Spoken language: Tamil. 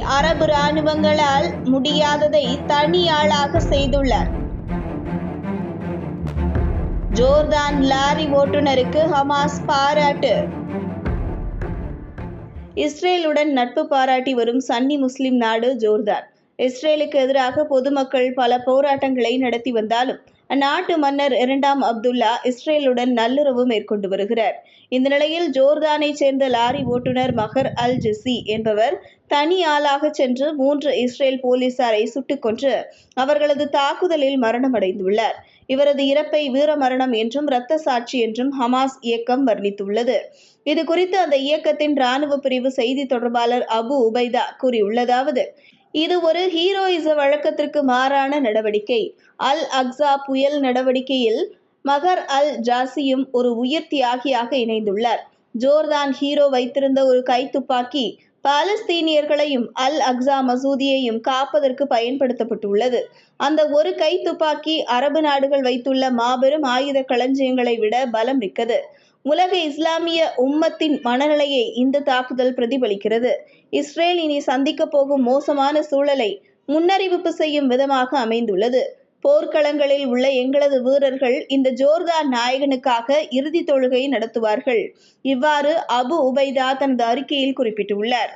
அரபு இராணுவங்களால் முடியாததை தனி ஆளாக செய்துள்ளார். ஜோர்தான் லாரி ஓட்டுநருக்கு ஹமாஸ் பாராட்டு. இஸ்ரேலுடன் நட்பு பாராட்டி வரும் சன்னி முஸ்லிம் நாடு ஜோர்தான். இஸ்ரேலுக்கு எதிராக பொதுமக்கள் பல போராட்டங்களை நடத்தி வந்தாலும் அந்நாட்டு மன்னர் இரண்டாம் அப்துல்லா இஸ்ரேலுடன் நல்லுறவு மேற்கொண்டு வருகிறார். இந்த நிலையில் ஜோர்தானை சேர்ந்த லாரி ஓட்டுநர் மஹர் அல் ஜெசி என்பவர் தனி ஆளாக சென்று மூன்று இஸ்ரேல் போலீசாரை சுட்டுக் கொன்று அவர்களது தாக்குதலில் மரணமடைந்துள்ளார். இவரது இறப்பை வீரமரணம் என்றும் இரத்த சாட்சி என்றும் ஹமாஸ் இயக்கம் வர்ணித்துள்ளது. இது குறித்து அந்த இயக்கத்தின் ராணுவ பிரிவு செய்தி தொடர்பாளர் அபு உபைதா கூறியுள்ளதாவது இது ஒரு ஹீரோயிச வழக்கத்திற்கு மாறான நடவடிக்கை. அல் அக்ஸா புயல் நடவடிக்கையில் மகர் அல் ஜாசியும் ஒரு உயிர் தியாகியாக இணைந்துள்ளார். ஜோர்தான் ஹீரோ வைத்திருந்த ஒரு கைத்துப்பாக்கி பாலஸ்தீனியர்களையும் அல் அக்ஸா மசூதியையும் காப்பதற்கு பயன்படுத்தப்பட்டுள்ளது. அந்த ஒரு கை துப்பாக்கி அரபு நாடுகள் வைத்துள்ள மாபெரும் ஆயுத களஞ்சியங்களை விட பலம் மிக்கது. உலக இஸ்லாமிய உம்மத்தின் மனநிலையை இந்த தாக்குதல் பிரதிபலிக்கிறது. இஸ்ரேல் இனி சந்திக்க போகும் மோசமான சூழலை முன்னறிவிப்பு செய்யும் விதமாக அமைந்துள்ளது. போர்க்களங்களில் உள்ள எங்களது வீரர்கள் இந்த ஜோர்தான் நாயகனுக்காக இறுதி தொழுகை நடத்துவார்கள். இவ்வாறு அபு உபைதா தனது அறிக்கையில் குறிப்பிட்டுள்ளார்.